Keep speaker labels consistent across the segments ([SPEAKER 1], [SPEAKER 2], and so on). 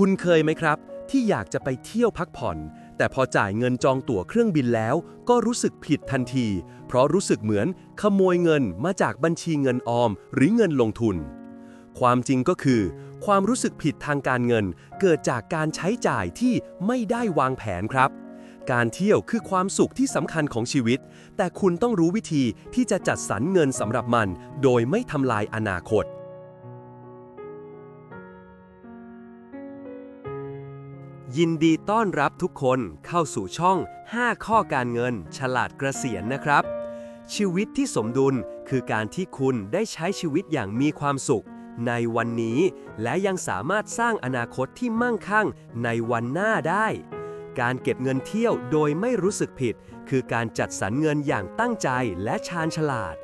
[SPEAKER 1] คุณเคยไหมครับ ที่อยากจะไปเที่ยวพักผ่อน แต่พอจ่ายเงินจองตั๋วเครื่องบินแล้ว ก็รู้สึกผิดทันที เพราะรู้สึกเหมือนขโมยเงินมาจากบัญชีเงินออม หรือเงินลงทุน ความจริงก็คือ ความรู้สึกผิดทางการเงิน เกิดจากการใช้จ่ายที่ไม่ได้วางแผนครับ การเที่ยวคือความสุขที่สำคัญของชีวิต แต่คุณต้องรู้วิธีที่จะจัดสรรเงินสำหรับมัน โดยไม่ทำลายอนาคต ยินดีต้อนรับทุกคนเข้าสู่ช่อง 5 ข้อการเงิน ฉลาดเกษียณนะครับ ชีวิตที่สมดุลคือการที่คุณได้ใช้ชีวิตอย่างมีความสุข ในวันนี้ และยังสามารถสร้างอนาคตที่มั่งคั่งในวันหน้าได้ การเก็บเงินเที่ยวโดยไม่รู้สึกผิด คือการจัดสรรเงินอย่างตั้งใจและชาญฉลาด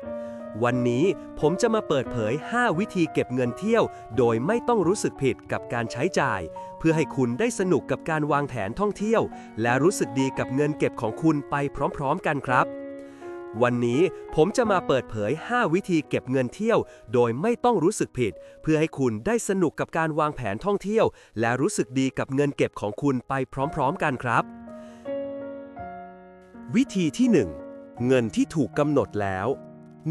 [SPEAKER 1] วันนี้ผมจะมาเปิดเผย 5 วิธีเก็บเงินเที่ยว โดยไม่ต้องรู้สึกผิดกับการใช้จ่าย เพื่อให้คุณได้สนุกกับการวางแผนท่องเที่ยว และรู้สึกดีกับเงินเก็บของคุณไปพร้อมๆกันครับ วันนี้ผมจะมาเปิดเผย 5 วิธีเก็บเงินเที่ยว โดยไม่ต้องรู้สึกผิด เพื่อให้คุณได้สนุกกับการวางแผนท่องเที่ยว และรู้สึกดีกับเงินเก็บของคุณไปพร้อมๆกันครับ วิธีที่ 1 เงินที่ถูกกำหนดแล้ว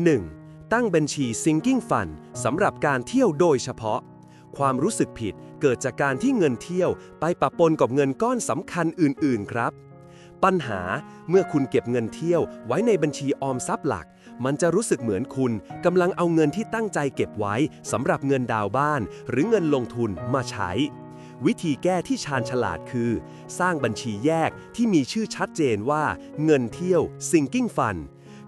[SPEAKER 1] 1. ตั้งบัญชี Sinking Fund สำหรับการเที่ยวโดยเฉพาะ ความรู้สึกผิดเกิดจากการที่เงินเที่ยวไปปะปนกับเงินก้อนสำคัญอื่น ๆ ครับ ปัญหาเมื่อคุณเก็บเงินเที่ยวไว้ในบัญชีออมทรัพย์หลัก มันจะรู้สึกเหมือนคุณกำลังเอาเงินที่ตั้งใจเก็บไว้สำหรับเงินดาวน์บ้าน หรือเงินลงทุนมาใช้วิธีแก้ที่ชาญฉลาดคือ สร้างบัญชีแยกที่มีชื่อชัดเจนว่า เงินเที่ยว Sinking Fund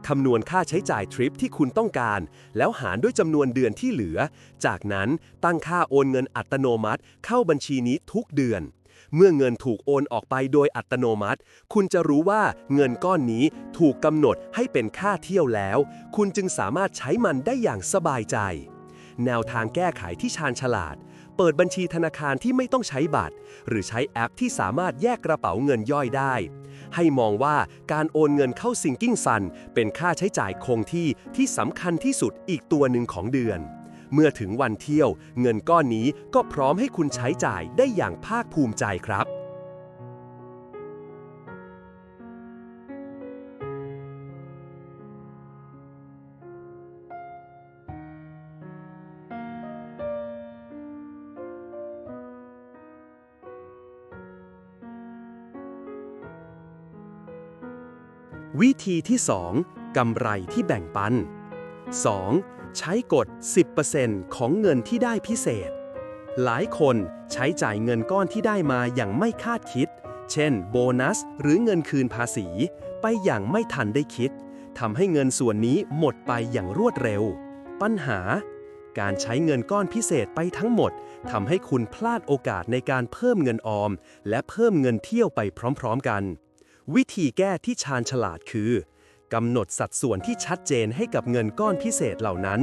[SPEAKER 1] คำนวณค่าใช้จ่ายทริปที่คุณต้องการ แล้วหารด้วยจำนวนเดือนที่เหลือ จากนั้นตั้งค่าโอนเงินอัตโนมัติ เข้าบัญชีนี้ทุกเดือน เมื่อเงินถูกโอนออกไปโดยอัตโนมัติ คุณจะรู้ว่าเงินก้อนนี้ถูกกำหนดให้เป็นค่าเที่ยวแล้ว คุณจึงสามารถใช้มันได้อย่างสบายใจ แนวทางแก้ไขที่ชาญฉลาด เปิดบัญชีธนาคารที่ไม่ต้องใช้บัตร หรือใช้แอปที่สามารถแยกกระเป๋าเงินย่อยได้ ให้มองว่าการโอนเงินเข้า Sinking Sun เป็นค่าใช้จ่ายคงที่ที่สำคัญที่สุดอีกตัวหนึ่งของเดือน เมื่อถึงวันเที่ยว เงินก้อนนี้ก็พร้อมให้คุณใช้จ่ายได้อย่างภาคภูมิใจครับ วิธีที่ 2กำไรที่แบ่งปัน 2. ใช้กฎ 10%ของเงินที่ได้พิเศษ หลายคนใช้จ่ายเงินก้อนที่ได้มาอย่างไม่คาดคิด เช่น โบนัส หรือเงินคืนภาษี ไปอย่างไม่ทันได้คิดทำให้เงินส่วนนี้หมดไปอย่างรวดเร็ว ปัญหา การใช้เงินก้อนพิเศษไปทั้งหมดทำให้คุณพลาดโอกาสในการเพิ่มเงินออม และเพิ่มเงินเที่ยวไปพร้อม ๆ กัน วิธีแก้ที่ชาญฉลาดคือกำหนดสัดส่วนที่ชัดเจนให้กับเงินก้อนพิเศษเหล่านั้น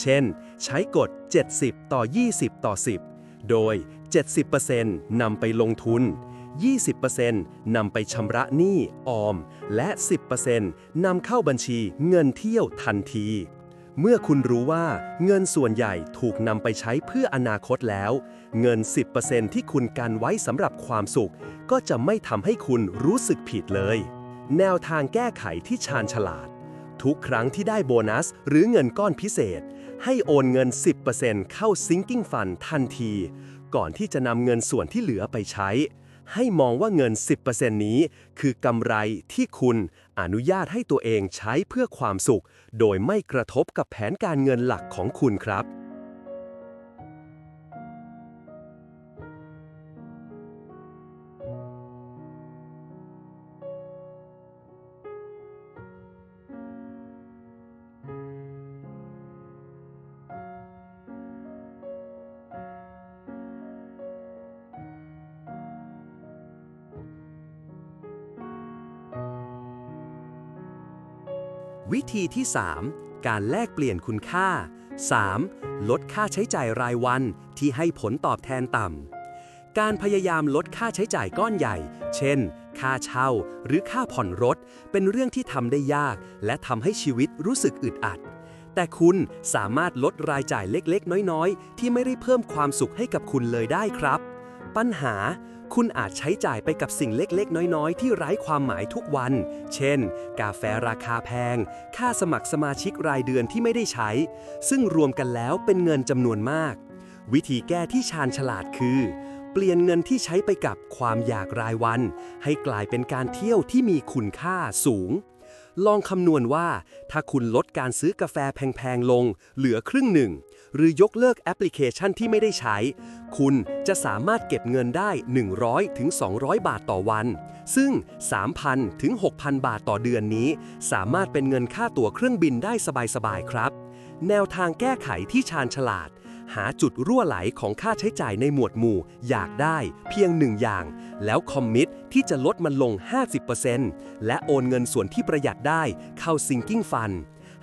[SPEAKER 1] เช่น ใช้กฎ 70 ต่อ 20 ต่อ 10 โดย 70%นำไปลงทุน 20%นำไปชำระหนี้ออม และ 10%นำเข้าบัญชีเงินเที่ยวทันที เมื่อคุณรู้ว่าเงินส่วนใหญ่ถูกนำไปใช้เพื่ออนาคตแล้ว เงิน 10%ที่คุณกันไว้สำหรับความสุข ก็จะไม่ทำให้คุณรู้สึกผิดเลย แนวทางแก้ไขที่ชาญฉลาด ทุกครั้งที่ได้โบนัส หรือเงินก้อนพิเศษ ให้โอนเงิน 10%เข้า Sinking Fund ทันที ก่อนที่จะนำเงินส่วนที่เหลือไปใช้ ให้มองว่าเงิน 10%นี้ คือกำไรที่คุณ อนุญาตให้ตัวเองใช้เพื่อความสุข โดยไม่กระทบกับแผนการเงินหลักของคุณครับ วิธีที่ 3 การแลกเปลี่ยนคุณค่า 3. ลดค่าใช้จ่ายรายวันที่ให้ผลตอบแทนต่ำ การพยายามลดค่าใช้จ่ายก้อนใหญ่ เช่น ค่าเช่าหรือค่าผ่อนรถ เป็นเรื่องที่ทำได้ยาก และทำให้ชีวิตรู้สึกอึดอัด แต่คุณสามารถลดรายจ่ายเล็กๆ น้อยๆ ที่ไม่ได้เพิ่มความสุขให้กับคุณเลยได้ครับ ปัญหา คุณอาจใช้จ่ายไปกับสิ่งเล็กๆ น้อยๆ ที่ไร้ความหมายทุกวัน เช่น กาแฟราคาแพง ค่าสมัครสมาชิกรายเดือนที่ไม่ได้ใช้ ซึ่งรวมกันแล้วเป็นเงินจำนวนมาก วิธีแก้ที่ชาญฉลาดคือ เปลี่ยนเงินที่ใช้ไปกับความอยากรายวัน ให้กลายเป็นการเที่ยวที่มีคุณค่าสูง ลองคำนวณว่า ถ้าคุณลดการซื้อกาแฟแพงๆ ลง เหลือครึ่งหนึ่ง หรือยกเลิกแอปพลิเคชันที่ไม่ได้ใช้ คุณจะสามารถเก็บเงินได้ 100ถึง200 บาทต่อวัน ซึ่ง 3,000ถึง6,000 บาทต่อเดือนนี้ สามารถเป็นเงินค่าตั๋วเครื่องบินได้สบายๆ ครับ แนวทางแก้ไขที่ชาญฉลาด หาจุดรั่วไหลของค่าใช้จ่ายในหมวดหมู่ อยากได้เพียงหนึ่งอย่าง แล้วคอมมิตที่จะลดมันลง 50%และโอนเงินส่วนที่ประหยัดได้เข้า Sinking Fund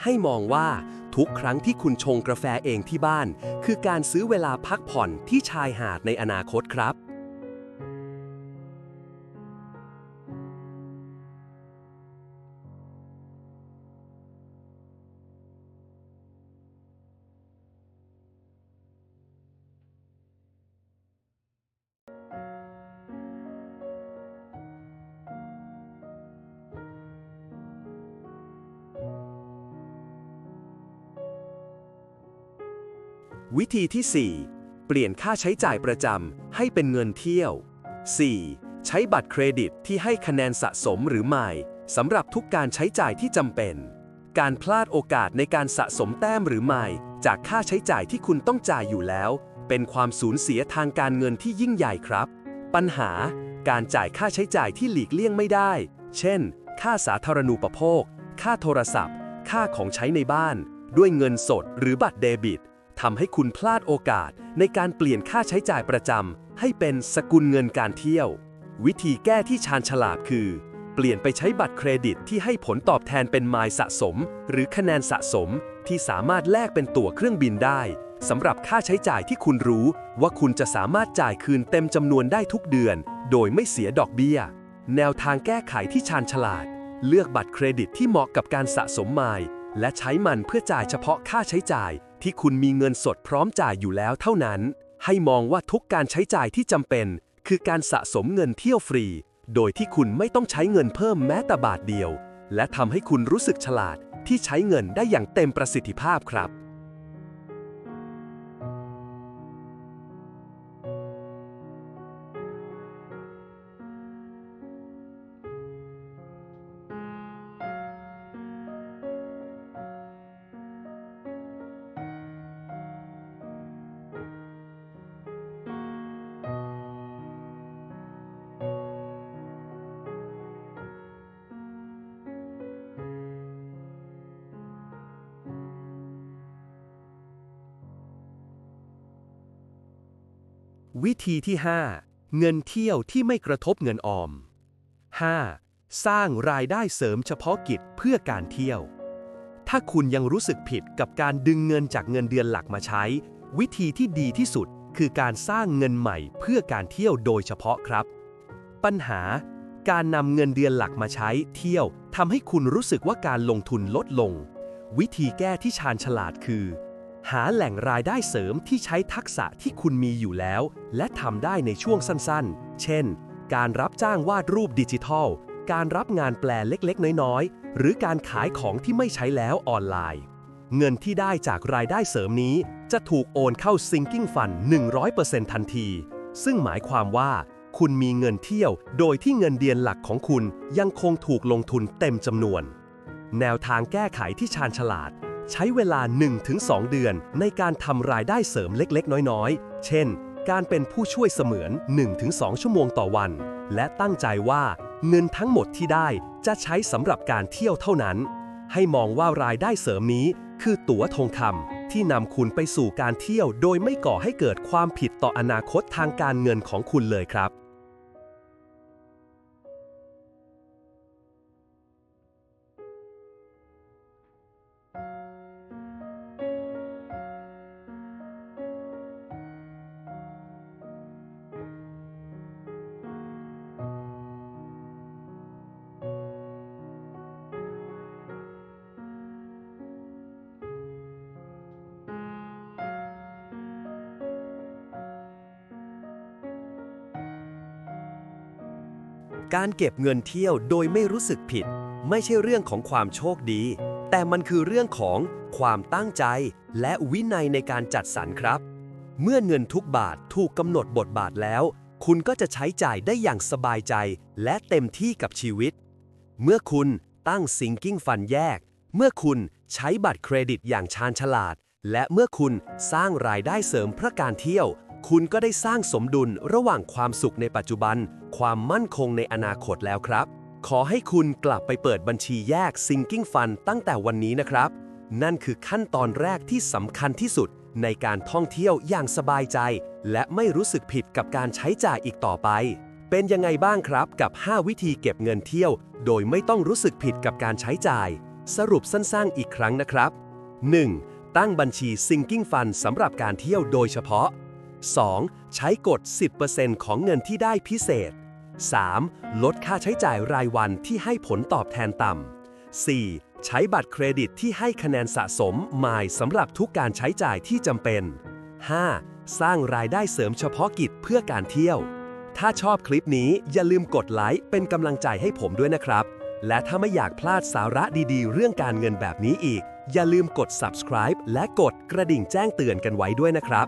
[SPEAKER 1] ให้มองว่าทุกครั้งที่คุณชงกาแฟเองที่บ้าน คือการซื้อเวลาพักผ่อนที่ชายหาดในอนาคตครับ วิธีที่ 4 เปลี่ยนค่าใช้จ่ายประจำให้เป็นเงินเที่ยว 4. ใช้บัตรเครดิตที่ให้คะแนนสะสมหรือไม่สำหรับทุกการใช้จ่ายที่จำเป็น การพลาดโอกาสในการสะสมแต้มหรือไม่จากค่าใช้จ่ายที่คุณต้องจ่ายอยู่แล้ว เป็นความสูญเสียทางการเงินที่ยิ่งใหญ่ครับ ปัญหา การจ่ายค่าใช้จ่ายที่หลีกเลี่ยงไม่ได้ เช่น ค่าสาธารณูปโภค ค่าโทรศัพท์ ค่าของใช้ในบ้าน ด้วยเงินสดหรือบัตรเดบิต ทำให้คุณพลาดโอกาสในการเปลี่ยนค่าใช้จ่ายประจำให้เป็นสกุลเงินการเที่ยว วิธีแก้ที่ชาญฉลาดคือ เปลี่ยนไปใช้บัตรเครดิตที่ให้ผลตอบแทนเป็นไมล์สะสม หรือคะแนนสะสม ที่สามารถแลกเป็นตั๋วเครื่องบินได้สำหรับค่าใช้จ่ายที่คุณรู้ว่าคุณจะสามารถจ่ายคืนเต็มจำนวนได้ทุกเดือน โดยไม่เสียดอกเบี้ย แนวทางแก้ไขที่ชาญฉลาด เลือกบัตรเครดิตที่เหมาะกับการสะสมไมล์และใช้มันเพื่อจ่ายเฉพาะค่าใช้จ่าย ที่คุณมีเงินสดพร้อมจ่ายอยู่แล้วเท่านั้น ให้มองว่าทุกการใช้จ่ายที่จำเป็น คือการสะสมเงินเที่ยวฟรี โดยที่คุณไม่ต้องใช้เงินเพิ่มแม้แต่บาทเดียว และทำให้คุณรู้สึกฉลาดที่ใช้เงินได้อย่างเต็มประสิทธิภาพครับ วิธีที่ 5 เงินเที่ยวที่ไม่กระทบเงินออม 5. สร้างรายได้เสริมเฉพาะกิจเพื่อการเที่ยว ถ้าคุณยังรู้สึกผิดกับการดึงเงินจากเงินเดือนหลักมาใช้ วิธีที่ดีที่สุดคือการสร้างเงินใหม่เพื่อการเที่ยวโดยเฉพาะครับ ปัญหา การนำเงินเดือนหลักมาใช้เที่ยวทำให้คุณรู้สึกว่าการลงทุนลดลง วิธีแก้ที่ชาญฉลาดคือ หาแหล่งรายได้เสริมที่ใช้ทักษะที่คุณมีอยู่แล้ว และทำได้ในช่วงสั้นๆ เช่น การรับจ้างวาดรูปดิจิทัล การรับงานแปลเล็กๆ น้อยๆ หรือการขายของที่ไม่ใช้แล้วออนไลน์ เงินที่ได้จากรายได้เสริมนี้ จะถูกโอนเข้า Sinking Fund 100%ทันที ซึ่งหมายความว่า คุณมีเงินเที่ยว โดยที่เงินเดือนหลักของคุณยังคงถูกลงทุนเต็มจำนวน แนวทางแก้ไขที่ชาญฉลาด ใช้เวลา 1-2 เดือนในการทำรายได้เสริมเล็กๆ น้อยๆ เช่น การเป็นผู้ช่วยเสมือน 1-2 ชั่วโมงต่อวัน และตั้งใจว่าเงินทั้งหมดที่ได้จะใช้สำหรับการเที่ยวเท่านั้น ให้มองว่ารายได้เสริมนี้คือตั๋วทองคำที่นำคุณไปสู่การเที่ยวโดยไม่ก่อให้เกิดความผิดต่ออนาคตทางการเงินของคุณเลยครับ
[SPEAKER 2] การเก็บเงินเที่ยวโดยไม่รู้สึกผิด ไม่ใช่เรื่องของความโชคดี แต่มันคือเรื่องของความตั้งใจ และวินัยในการจัดสรรครับ เมื่อเงินทุกบาทถูกกำหนดบทบาทแล้ว คุณก็จะใช้จ่ายได้อย่างสบายใจ และเต็มที่กับชีวิต เมื่อคุณตั้ง sinking fund แยก เมื่อคุณใช้บัตรเครดิตอย่างชาญฉลาด และเมื่อคุณสร้างรายได้เสริมเพื่อการเที่ยว คุณก็ได้สร้างสมดุลระหว่างความสุขในปัจจุบัน ความมั่นคงในอนาคตแล้วครับ ขอให้คุณกลับไปเปิดบัญชีแยก sinking fund ตั้งแต่วันนี้นะครับ นั่นคือขั้นตอนแรกที่สำคัญที่สุดในการท่องเที่ยวอย่างสบายใจ และไม่รู้สึกผิดกับการใช้จ่ายอีกต่อไป เป็นยังไงบ้างครับกับ 5 วิธีเก็บเงินเที่ยว โดยไม่ต้องรู้สึกผิดกับการใช้จ่าย สรุปสั้นๆอีกครั้งนะครับ 1. ตั้งบัญชี sinking fund สำหรับการเที่ยวโดยเฉพาะ 2. ใช้กฎ 10%ของเงินที่ได้พิเศษ 3. ลดค่าใช้จ่ายรายวันที่ให้ผลตอบแทนต่ำ 4. ใช้บัตรเครดิตที่ให้คะแนนสะสมมายสำหรับทุกการใช้จ่ายที่จำเป็น 5. สร้างรายได้เสริมเฉพาะกิจเพื่อการเที่ยว ถ้าชอบคลิปนี้อย่าลืมกดไลค์เป็นกำลังใจให้ผมด้วยนะครับ และถ้าไม่อยากพลาดสาระดีๆ เรื่องการเงินแบบนี้อีก อย่าลืมกด subscribe และกดกระดิ่งแจ้งเตือนกันไว้ด้วยนะครับ